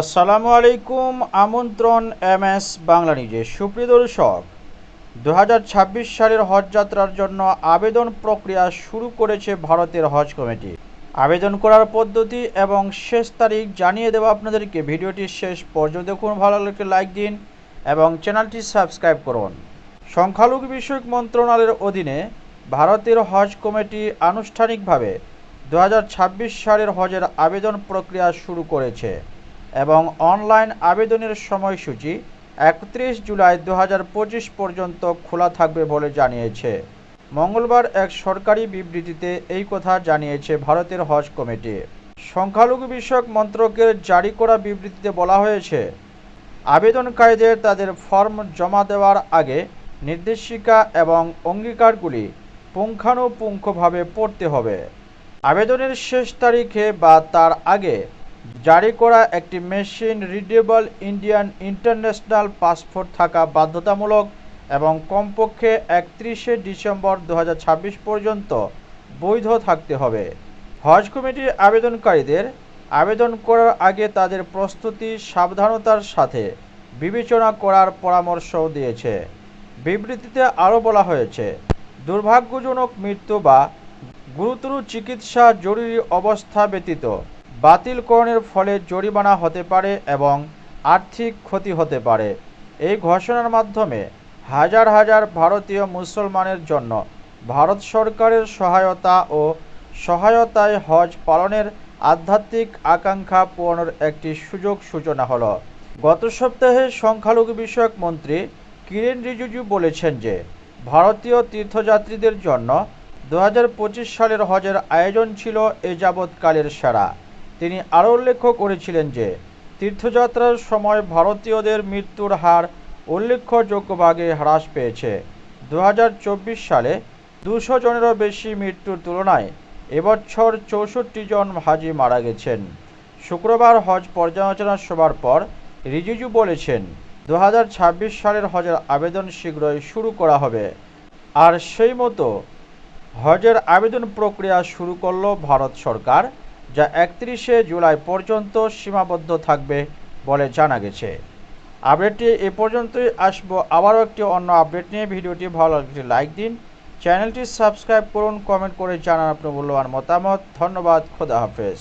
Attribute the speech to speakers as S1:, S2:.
S1: আসসালামু আলাইকুম, আমন্ত্রণ এম এস বাংলা নিউজে। সুপ্রিয় দর্শক দু হাজার ছাব্বিশ সালের হজ যাত্রার জন্য আবেদন প্রক্রিয়া শুরু করেছে ভারতের হজ কমিটি। আবেদন করার পদ্ধতি এবং শেষ তারিখ জানিয়ে দেওয়া আপনাদেরকে। ভিডিওটি শেষ পর্যন্ত দেখুন, ভালো লাগলে লাইক দিন এবং চ্যানেলটি সাবস্ক্রাইব করুন। সংখ্যালঘু বিষয়ক মন্ত্রণালয়ের অধীনে ভারতের হজ কমিটি আনুষ্ঠানিকভাবে দু হাজার ছাব্বিশ সালের হজের আবেদন প্রক্রিয়া শুরু করেছে। এবং অনলাইন আবেদনের সময়সূচি একত্রিশ জুলাই দু হাজার পঁচিশ পর্যন্ত খোলা থাকবে বলে জানিয়েছে। মঙ্গলবার এক সরকারি বিবৃতিতে এই কথা জানিয়েছে ভারতের হজ কমিটি। সংখ্যালঘু বিষয়ক মন্ত্রকের জারি করা বিবৃতিতে বলা হয়েছে, আবেদনকারীদের তাদের ফর্ম জমা দেওয়ার আগে নির্দেশিকা এবং অঙ্গীকারগুলি পুঙ্খানুপুঙ্খভাবে পড়তে হবে। আবেদনের শেষ তারিখে বা তার আগে জারি করা একটি machine readable Indian international passport থাকা বাধ্যতামূলক এবং কমপক্ষে একত্রিশে ডিসেম্বর দু হাজার ছাব্বিশ পর্যন্ত বৈধ থাকতে হবে। হজ কমিটির আবেদনকারীদের আবেদন করার আগে তাদের প্রস্তুতি সাবধানতার সাথে বিবেচনা করার পরামর্শও দিয়েছে। বিবৃতিতে আরও বলা হয়েছে, দুর্ভাগ্যজনক মৃত্যু বা গুরুতর চিকিৎসা জরুরি অবস্থা ব্যতীত বাতিলকরণের ফলে জরিমানা হতে পারে এবং আর্থিক ক্ষতি হতে পারে। এই ঘোষণার মাধ্যমে হাজার হাজার ভারতীয় মুসলমানের জন্য ভারত সরকারের সহায়তা ও সহায়তায় হজ পালনের আধ্যাত্মিক আকাঙ্ক্ষা পূরণের একটি সুযোগ সূচনা হলো। গত সপ্তাহে সংখ্যালঘু বিষয়ক মন্ত্রী কিরেন রিজিজু বলেছেন যে, ভারতীয় তীর্থযাত্রীদের জন্য দু হাজার পঁচিশ সালের হজের আয়োজন ছিল এ যাবৎকালের সেরা। তিনি আরও উল্লেখ করেছিলেন যে, তীর্থযাত্রার সময় ভারতীয়দের মৃত্যুর হার উল্লেখযোগ্যভাবে হ্রাস পেয়েছে। দু হাজার চব্বিশ সালে দুশো জনেরও বেশি মৃত্যুর তুলনায় এবছর চৌষট্টি জন হাজি মারা গেছেন। শুক্রবার হজ পর্যালোচনা সভার পর রিজিজু বলেছেন দু হাজার ছাব্বিশ সালের হজের আবেদন শীঘ্রই শুরু করা হবে। আর সেই মতো হজের আবেদন প্রক্রিয়া শুরু করল ভারত সরকার। যা একত্রিশে জুলাই পর্যন্ত সীমাবদ্ধ থাকবে বলে জানা গেছে। আপডেটটি এ পর্যন্তই। আসব আবারও একটি অন্য আপডেট নিয়ে। ভিডিওটি ভালো লাগলে লাইক দিন। চ্যানেলটি সাবস্ক্রাইব করুন, কমেন্ট করে জানান আপনার মূল্যবান মতামত। ধন্যবাদ, খোদা হাফেজ।